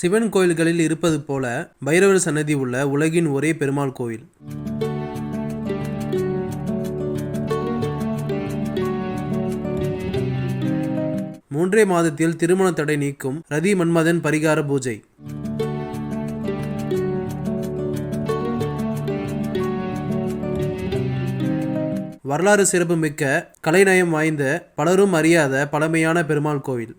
சிவன் கோயில்களில் இருப்பது போல பைரவர் சன்னதி உள்ள உலகின் ஒரே பெருமாள் கோயில். மூன்றே மாதத்தில் திருமண தடை நீக்கும் ரதி மன்மதன் பரிகார பூஜை. வரலாறு சிறப்புமிக்க கலைநயம் வாய்ந்த பலரும் அறியாத பழமையான பெருமாள் கோவில்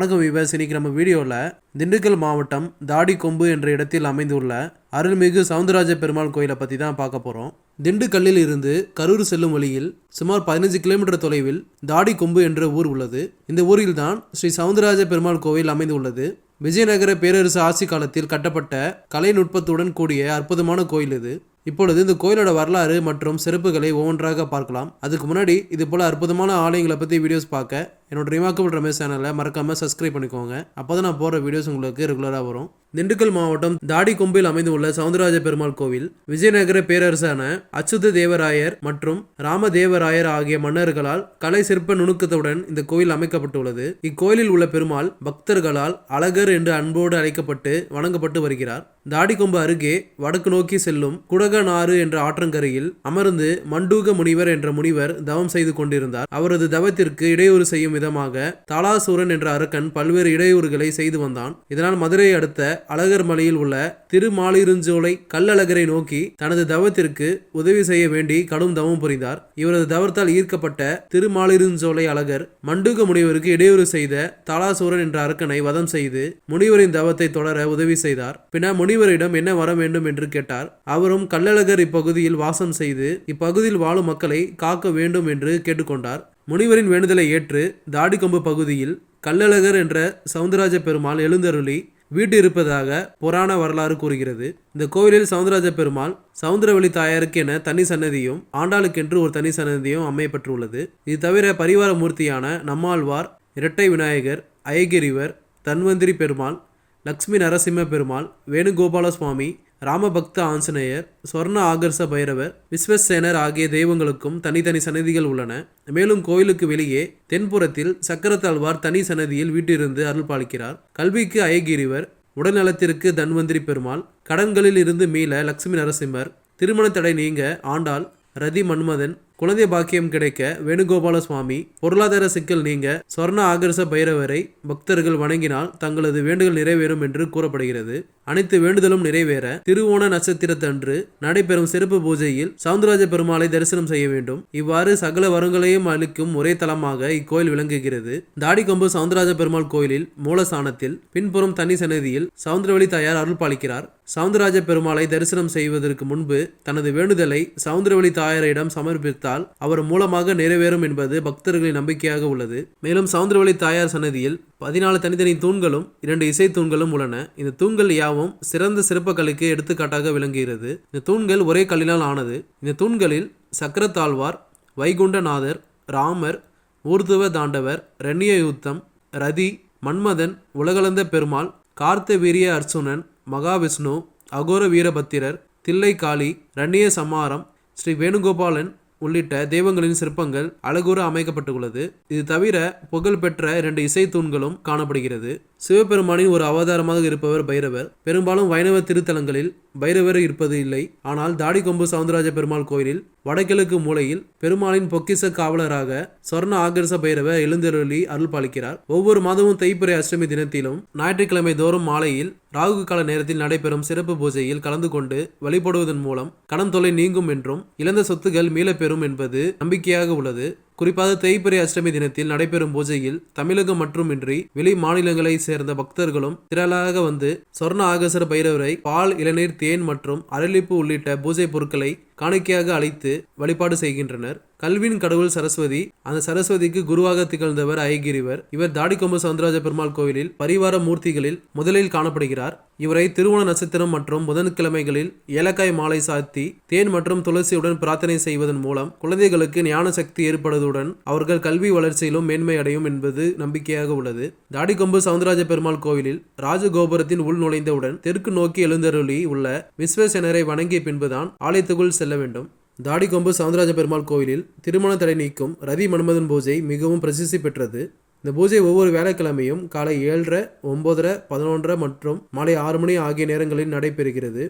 வணக்கம் விவாஸ் இன்னைக்கு நம்ம வீடியோவில் திண்டுக்கல் மாவட்டம் தாடிக்கொம்பு என்ற இடத்தில் அமைந்துள்ள அருள்மிகு சவுந்தரராஜ பெருமாள் கோயிலை பற்றி தான் பார்க்க போகிறோம் திண்டுக்கல்லில் இருந்து கரூர் செல்லும் வழியில் சுமார் பதினஞ்சு கிலோமீட்டர் தொலைவில் தாடிக்கொம்பு என்ற ஊர் உள்ளது. இந்த ஊரில் தான் ஸ்ரீ சவுந்தரராஜ பெருமாள் கோவில் அமைந்துள்ளது விஜயநகர பேரரசு ஆட்சி காலத்தில் கட்டப்பட்ட கலைநுட்பத்துடன் கூடிய அற்புதமான கோயில் இது. இப்பொழுது இந்த கோயிலோட வரலாறு மற்றும் சிறப்புகளை ஒவ்வொன்றாக பார்க்கலாம். அதுக்கு முன்னாடி இது போல அற்புதமான ஆலயங்களை பற்றி வீடியோஸ் பார்க்க என்னோட ரிமார்க்கபிள் ரமேஷ் சேனலை மறக்காமல் சப்ஸ்கிரைப் பண்ணிக்கோங்க. அப்போ தான் நான் போகிற வீடியோஸ் உங்களுக்கு ரெகுலராக வரும். திண்டுக்கல் மாவட்டம் தாடி கொம்பில் அமைந்துள்ள சவுந்தரராஜ பெருமாள் கோவில் விஜயநகர பேரரசான அச்சுத தேவராயர் மற்றும் ராமதேவராயர் ஆகிய மன்னர்களால் கலை சிற்ப நுணுக்கத்துடன் இந்த கோயில் அமைக்கப்பட்டுள்ளது. இக்கோயிலில் உள்ள பெருமாள் பக்தர்களால் அழகர் என்று அன்போடு அழைக்கப்பட்டு வணங்கப்பட்டு வருகிறார். தாடிக்கொம்பு அருகே வடக்கு நோக்கி செல்லும் குடகநாறு என்ற ஆற்றங்கரையில் அமர்ந்து மண்டூக முனிவர் என்ற முனிவர் தவம் செய்து கொண்டிருந்தார். அவரது தவத்திற்கு இடையூறு செய்யும் விதமாக தாளாசூரன் என்ற அரக்கன் பல்வேறு இடையூறுகளை செய்து வந்தான். இதனால் மதுரையை அடுத்த அழகர் மலையில் உள்ள திருமாலிருஞ்சோலை கல்லழகரை நோக்கி தனது தவத்திற்கு உதவி செய்ய வேண்டி கடும் தவம் புரிந்தார். இவரது தவத்தால் ஈர்க்கப்பட்ட திருமாலிருஞ்சோலை அழகர் மண்டுக முனிவருக்கு இடையூறு செய்த தாளாசூரன் என்ற அரக்கனை வதம் செய்து முனிவரின் தவத்தை தொடர உதவி செய்தார். பின்னர் முனிவரிடம் என்ன வர வேண்டும் என்று கேட்டார். அவரும் கல்லழகர் இப்பகுதியில் வாசம் செய்து இப்பகுதியில் வாழும் மக்களை காக்க வேண்டும் என்று கேட்டுக்கொண்டார். முனிவரின் வேண்டுதலை ஏற்று தாடிக்கொம்பு பகுதியில் கள்ளழகர் என்ற சவுந்தரராஜ பெருமாள் எழுந்தருளி வீட்டு இருப்பதாக புராண வரலாறு கூறுகிறது. இந்த கோவிலில் சவுந்தரராஜ பெருமாள் சவுந்தரவழி தாயாருக்கு என தனி சன்னதியும் ஆண்டாளுக்கென்று ஒரு தனி சன்னதியும் அமையப்பட்டுள்ளது இது தவிர பரிவார மூர்த்தியான நம்மாழ்வார் இரட்டை விநாயகர் அயகிரிவர் தன்வந்திரி பெருமாள் லக்ஷ்மி நரசிம்ம பெருமாள் வேணுகோபால சுவாமி ராமபக்த ஆஞ்சநேயர் சொர்ண ஆகர்ஷ பைரவர் விஸ்வசேனர் ஆகிய தெய்வங்களுக்கும் தனித்தனி சன்னதிகள் உள்ளன. மேலும் கோயிலுக்கு வெளியே தென்புறத்தில் சக்கரத்தாழ்வார் தனி சன்னதியில் வீட்டிருந்து அருள் பாலிக்கிறார். கல்விக்கு அயகிரிவர் உடல்நலத்திற்கு தன்வந்திரி பெருமாள் கடன்களில் இருந்து மீள லட்சுமி நரசிம்மர் திருமண தடை நீங்க ஆண்டாள் ரதி மன்மதன் குழந்தை பாக்கியம் கிடைக்க வேணுகோபால சுவாமி பொருளாதார சிக்கல் நீங்க சொர்ண ஆகர்ஷ பைரவரை பக்தர்கள் வணங்கினால் தங்களது வேண்டுதல் நிறைவேறும் என்று கூறப்படுகிறது. அனைத்து வேண்டுதலும் நிறைவேற திருவோண நட்சத்திரத்தன்று நடைபெறும் சிறப்பு பூஜையில் சவுந்தரராஜ பெருமாளை தரிசனம் செய்ய வேண்டும். இவ்வாறு சகல வரங்களையும் அளிக்கும் ஒரே தலமாக இக்கோயில் விளங்குகிறது. தாடிக்கொம்பு சவுந்தரராஜ பெருமாள் கோயிலில் மூலஸ்தானத்தில் பின்புறம் தனி சன்னதியில் சவுந்தரவழி தாயார் அருள் பாலிக்கிறார். சவுந்தரராஜ பெருமாளை தரிசனம் செய்வதற்கு முன்பு தனது வேண்டுதலை சவுந்தரவழி தாயாரிடம் சமர்ப்பித்தார். அவர் மூலமாக நிறைவேறும் என்பது பக்தர்களின் நம்பிக்கையாக உள்ளது. மேலும் சவுந்தரவழி தாயார் சன்னதியில் பதினாலு தனித்தனி தூண்களும் இரண்டு இசை தூண்களும் உள்ளன. இந்த தூண்கள் யாவும் சிறந்த சிற்பக்கலைக்கு எடுத்துக்காட்டாக விளங்குகிறது. இந்த தூண்கள் ஒரே கல்லினால் ஆனது. இந்த தூண்களில் சக்கரத்தாழ்வார் வைகுண்டநாதர் ராமர் ஊர்துவ தாண்டவர் ரண்ய யுத்தம் ரதி மன்மதன் உலகளந்த பெருமாள் கார்த்த வீரிய அர்ச்சுனன் மகாவிஷ்ணு அகோர வீரபத்திரர் தில்லை காளி ரண்ய சம்மாரம் ஸ்ரீ வேணுகோபாலன் உள்ளிட்ட தெய்வங்களின் சிற்பங்கள் அழகுற அமைக்கப்பட்டுள்ளது. இது தவிர புகழ்பெற்ற இரண்டு இசை தூண்களும் காணப்படுகிறது. சிவபெருமானின் ஒரு அவதாரமாக இருப்பவர் பைரவர். பெரும்பாலும் வைணவ திருத்தலங்களில் பைரவர் இருப்பது இல்லை. ஆனால் தாடிக்கொம்பு சவுந்தரராஜ பெருமாள் கோயிலில் வடகிழக்கு மூலையில் பெருமாளின் பொக்கிச காவலராக சொர்ண ஆகர்ஷ பைரவர் எழுந்தருளி அருள் பாலிக்கிறார் ஒவ்வொரு மாதமும் தைப்புறை அஷ்டமி தினத்திலும் ஞாயிற்றுக்கிழமை தோறும் மாலையில் ராகு கால நேரத்தில் நடைபெறும் சிறப்பு பூஜையில் கலந்து கொண்டு வழிபடுவதன் மூலம் கடன் தொலை நீங்கும் என்றும் இழந்த சொத்துகள் மீளப்பெறும் என்பது நம்பிக்கையாக உள்ளது. குறிப்பாக தேய்பிரை அஷ்டமி தினத்தில் நடைபெறும் பூஜையில் தமிழகம் மட்டுமின்றி வெளி மாநிலங்களை சேர்ந்த பக்தர்களும் திரளாக வந்து சொர்ண ஆகசர பைரவரை பால் இளநீர் தேன் மற்றும் அரளிப்பு உள்ளிட்ட பூஜை பொருட்களை காணிக்கையாக அழைத்து வழிபாடு செய்கின்றனர். கல்வியின் கடவுள் சரஸ்வதி அந்த சரஸ்வதிக்கு குருவாக திகழ்ந்தவர் அயகிரிவர் இவர் தாடிக்கொம்பு சவுந்தரராஜ பெருமாள் கோவிலில் பரிவார மூர்த்திகளில் முதலில் காணப்படுகிறார். இவரை திருவோண நட்சத்திரம் மற்றும் புதன்கிழமைகளில் ஏலக்காய் மாலை சாத்தி தேன் மற்றும் துளசியுடன் பிரார்த்தனை செய்வதன் மூலம் குழந்தைகளுக்கு ஞான சக்தி ஏற்படுவதுடன் அவர்கள் கல்வி வளர்ச்சியிலும் மேன்மை அடையும் என்பது நம்பிக்கையாக உள்ளது. தாடிக்கொம்பு சவுந்தரராஜ பெருமாள் கோவிலில் ராஜகோபுரத்தின் உள் நுழைந்தவுடன் தெற்கு நோக்கி எழுந்தருளி உள்ள விஸ்வசேனரை வணங்கிய பின்புதான் ஆலயத்துக்குள் செல்ல வேண்டும். தாடிக்கொம்பு சவுந்தரராஜ பெருமாள் கோவிலில் திருமண தடை நீக்கும் ரதி மன்மதன் பூஜை மிகவும் பிரசித்தி பெற்றது. இந்த பூஜை ஒவ்வொரு வேலைக்கிழமையும் காலை ஏழரை ஒன்பதரை பதினொன்றரை மற்றும் மாலை ஆறு மணி ஆகிய நேரங்களில் நடைபெறுகிறது.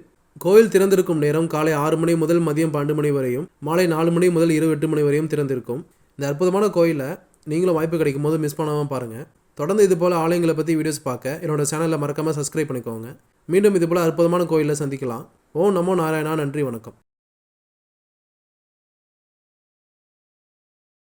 கோயில் திறந்திருக்கும் நேரம் காலை ஆறு மணி முதல் மதியம் பன்னெண்டு மணி வரையும் மாலை நாலு மணி முதல் இரவு எட்டு மணி வரையும் திறந்திருக்கும். இந்த அற்புதமான கோயிலை நீங்களும் வாய்ப்பு கிடைக்கும் போது மிஸ் பண்ணாமல் பாருங்கள் தொடர்ந்து இது போல் ஆலயங்களை பற்றி வீடியோஸ் பார்க்க என்னோட சேனலில் மறக்காமல் சப்ஸ்கிரைப் பண்ணிக்கோங்க. மீண்டும் இது போல் அற்புதமான கோயிலில் சந்திக்கலாம். ஓம் நமோ நாராயணா நன்றி வணக்கம்.